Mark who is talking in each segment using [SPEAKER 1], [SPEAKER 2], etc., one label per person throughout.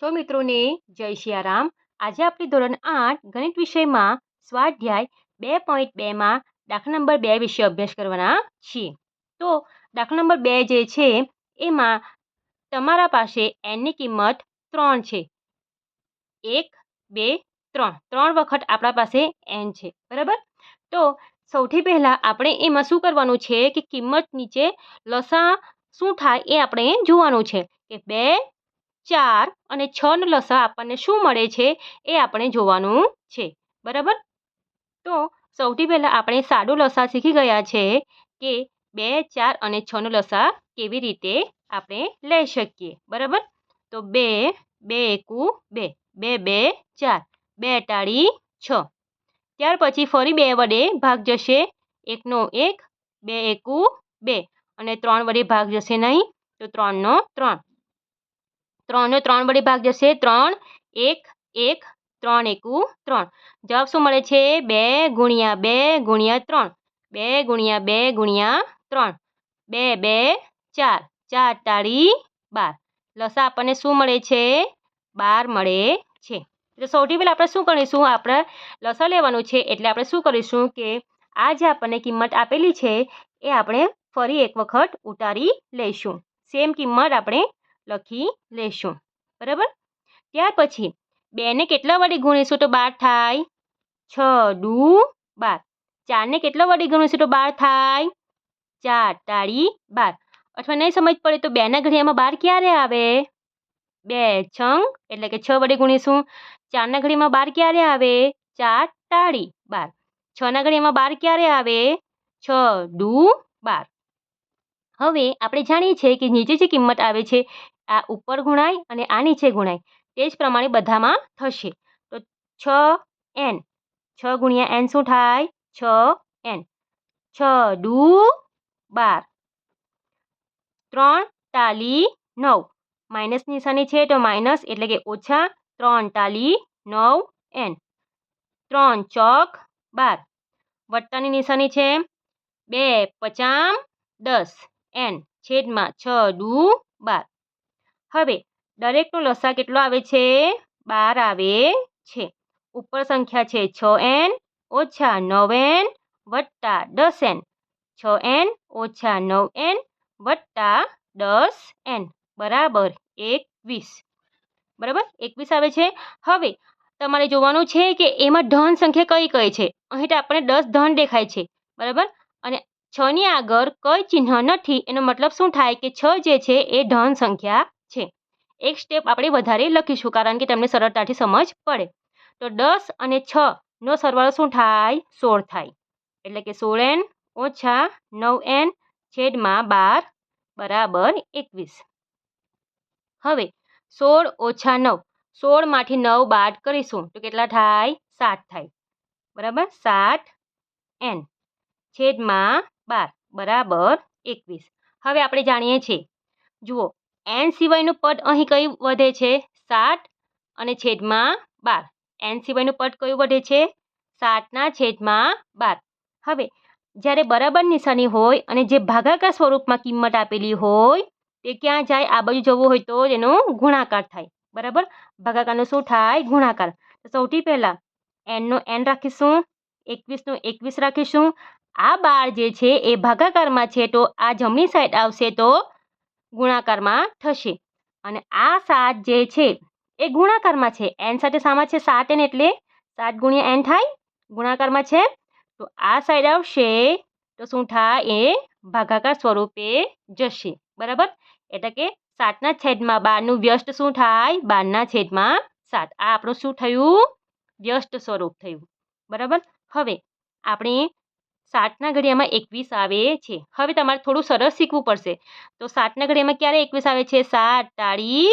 [SPEAKER 1] સો મિત્રોને, જય સિયારામ આજે આપણે ધોરણ આઠ ગણિત વિષયમાં સ્વાધ્યાય બે પોઈન્ટ બેમાં દાખલા નંબર બે વિશે અભ્યાસ કરવાના છીએ. તો દાખલા નંબર બે જે છે, એમાં તમારા પાસે એનની કિંમત ત્રણ છે. એક, બે, ત્રણ. ત્રણ વખત આપણા પાસે એન છે. બરાબર? તો સૌથી પહેલાં આપણે એમાં શું કરવાનું છે કે કિંમત નીચે લસા શું થાય એ આપણે જોવાનું છે. કે બે ચાર અને છનો લસા આપણને શું મળે છે? એ આપણે જોવાનું છે. બરાબર? તો સૌથી પહેલાં આપણે સાદો લસા શીખી ગયા છે કે બે, ચાર અને છનો લસા કેવી રીતે આપણે લઈ શકીએ. બરાબર? તો બે બે એકુ બે બે બે, ચાર, બે ટાળી છ. ત્યાર પછી ફરી બે વડે ભાગ જશે. એકનો એક, બે એકુ બે અને ત્રણ વડે ભાગ જશે નહીં. તો ત્રણનો ત્રણ. ત્રણનો ત્રણ વડે ભાગ જશે. ત્રણ, એક એક, ત્રણ, એકુ ત્રણ. જવાબ શું મળે છે? બે ગુણ્યા બે ગુણ્યા ત્રણ. બે ગુણ્યા બે ગુણ્યા ત્રણ. બે બે, ચાર. ચાર તાળી બાર. લસા આપણને શું મળે છે? બાર મળે છે. એટલે સૌથી પહેલાં આપણે શું કરીશું? આપણે લસા લેવાનું છે એટલે આપણે શું કરીશું કે આ જે આપણને કિંમત આપેલી છે એ આપણે ફરી એક વખત ઉતારી લઈશું. સેમ કિંમત આપણે લખી લઈશું બરાબર? ત્યાર પછી બેને કેટલા વડે ગુણીશું તો બાર થાય? છ દુ બાર. ચારને કેટલા વડે ગુણીશું તો બાર થાય? ચાર તાળી બાર. અથવા નહીં સમજ પડે તો બેના ઘડિયામાં બાર ક્યારે આવે? બે છંગ એટલે કે છ વડે ગુણીશું. ચારના ઘડીમાં બાર ક્યારે આવે? ચાર તાળી બાર. છના ઘડીમાં બાર ક્યારે આવે? છ દુ બાર. હવે આપણે જાણીએ છીએ કે નીચે જે કિંમત આવે છે આ ઉપર ગુણાય અને આ નીચે ગુણાય. તે જ પ્રમાણે બધામાં થશે. તો છ એન. છ ગુણ્યા એન શું થાય? છ એન. છ દુ બાર. ત્રણ તાલી નવ. માઇનસ નિશાની છે તો માઇનસ એટલે કે ઓછા ત્રણ તાલી નવ એન. ત્રણ ચોક બાર. વટ્ટાની નિશાની છે બે પચામ દસ. એન છેદમાં છ દુ બાર. હવે દરેકનો લસા કેટલો આવે છે? બાર આવે છે. ઉપર સંખ્યા છે છ એન ઓછા નવ એન વત્તા દસ એન. છ એન ઓછા નવ એન વત્તા દસ એન. બરાબર એકવીસ. બરાબર? એકવીસ આવે છે. હવે તમારે જોવાનું છે કે એમાં ધન સંખ્યા કઈ કઈ છે? અહીં તો આપણને દસ ધન દેખાય છે. બરાબર? અને છની આગળ કઈ ચિહ્ન નથી. એનો મતલબ શું થાય કે છ જે છે એ ધન સંખ્યા છે. એક સ્ટેપ આપણે વધારે લખીશું કારણ કે તમને સરળતાથી સમજ પડે. તો દસ અને છનો સરવાળો શું થાય? સોળ થાય. એટલે કે સોળ એન ઓછા નવ એન છેદમાં બાર બરાબર એકવીસ. હવે સોળ ઓછા નવ. સોળમાંથી નવ બાદ કરીશું તો કેટલા થાય? સાત થાય. બરાબર? સાત એન છેદમાં બાર બરાબર એકવીસ. હવે આપણે જાણીએ છીએ. જુઓ એન સિવાયનું પદ અહીં કયું વધે છે? સાત અને છેદમાં બાર. એન સિવાયનું પદ કયું વધે છે? સાતના છેદમાં બાર. હવે, જ્યારે બરાબર નિશાની હોય અને જે ભાગાકાર સ્વરૂપમાં કિંમત આપેલી હોય, તે ક્યાં જાય? આ બાજુ જવું હોય તો એનો ગુણાકાર થાય. બરાબર? ભાગાકારનો શું થાય? ગુણાકાર. તો સૌથી પહેલાં એનનો એન રાખીશું. એકવીસનો એકવીસ રાખીશું. આ બાર જે છે, એ ભાગાકારમાં છે, તો આ જમણી સાઈડ આવશે તો ગુણાકારમાં થશે. અને આ સાત જે છે, એ ગુણાકારમાં છે. એન સાથે સામા છે સાત એન એટલે સાત ગુણ્યા એન થાય, ગુણાકારમાં છે. તો આ સાઈડ આવશે, તો શું થાય? એ ભાગાકાર સ્વરૂપે જશે. બરાબર? એટલે કે સાતના છેદમાં બારનું વ્યસ્ત શું થાય? બારના છેદમાં સાત. આ આપણું શું થયું? વ્યસ્ત સ્વરૂપ થયું. બરાબર? હવે આપણે સાતના ઘડિયામાં એકવીસ આવે છે. હવે તમારે થોડું સરસ શીખવું પડશે. તો સાતના ઘડિયામાં ક્યારે એકવીસ આવે છે? સાત, તાળી,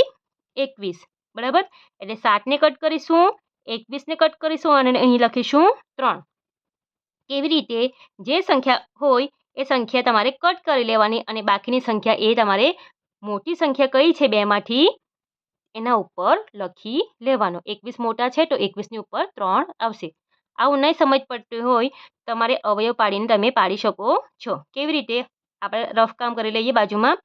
[SPEAKER 1] એકવીસ. બરાબર? એટલે સાતને કટ કરીશું, એકવીસને કટ કરીશું અને અહીં લખીશું ત્રણ. કેવી રીતે? જે સંખ્યા હોય એ સંખ્યા તમારે કટ કરી લેવાની અને બાકીની સંખ્યા એ તમારે મોટી સંખ્યા કઈ છે બેમાંથી? એના ઉપર લખી લેવાનો. એકવીસ મોટા છે તો એકવીસની ઉપર ત્રણ આવશે. આવું નહીં સમજ પડતું હોય તમારે અવયવ પાડીને તમે પાડી શકો છો કેવી રીતે? આપણે રફ કામ કરી લઈએ બાજુમાં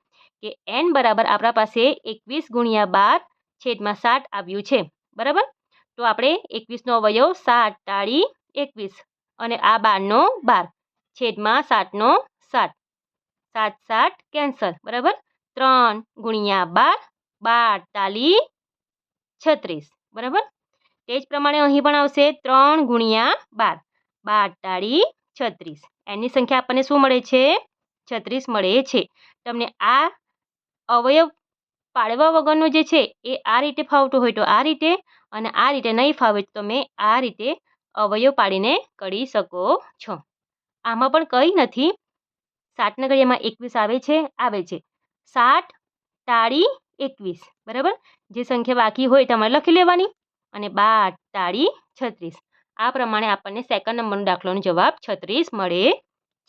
[SPEAKER 1] કે એન બરાબર આપણા પાસે એકવીસ ગુણ્યા બાર છેદમાં સાત આવ્યું છે. બરાબર? તો આપણે એકવીસનો અવયવ સાત તાળી એકવીસ અને આ બારનો બાર છેદમાં સાતનો સાત. સાત સાત કેન્સલ. બરાબર? ત્રણ ગુણ્યા બાર બાર તાલી છત્રીસ. બરાબર? તે જ પ્રમાણે અહીં પણ આવશે ત્રણ ગુણ્યા બાર. બાર તાળી છત્રીસ. એની સંખ્યા આપણને શું મળે છે? છત્રીસ મળે છે. તમને આ અવયવ પાડવા વગરનું જે છે એ આ રીતે ફાવતું હોય તો આ રીતે અને આ રીતે નહીં ફાવે તો તમે આ રીતે અવયવ પાડીને કરી શકો છો. આમાં પણ કંઈ નથી. સાતના ઘડિયામાં એકવીસ આવે છે આવે છે. સાત તાળી એકવીસ. બરાબર? જે સંખ્યા બાકી હોય તમારે લખી લેવાની. અને બાર તાળી છત્રીસ. આ પ્રમાણે આપણને સેકન્ડ નંબરનો દાખલાનો જવાબ છત્રીસ મળે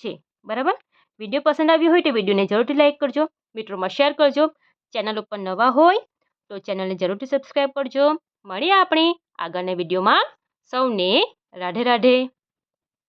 [SPEAKER 1] છે. બરાબર? વીડિયો પસંદ આવ્યો હોય તો વિડીયોને જરૂરથી લાઇક કરજો, મિત્રોમાં શેર કરજો. ચેનલ ઉપર નવા હોય તો ચેનલને જરૂરથી સબસ્ક્રાઈબ કરજો. મળીએ આપણે આગળના વિડીયોમાં. સૌને રાધે રાધે.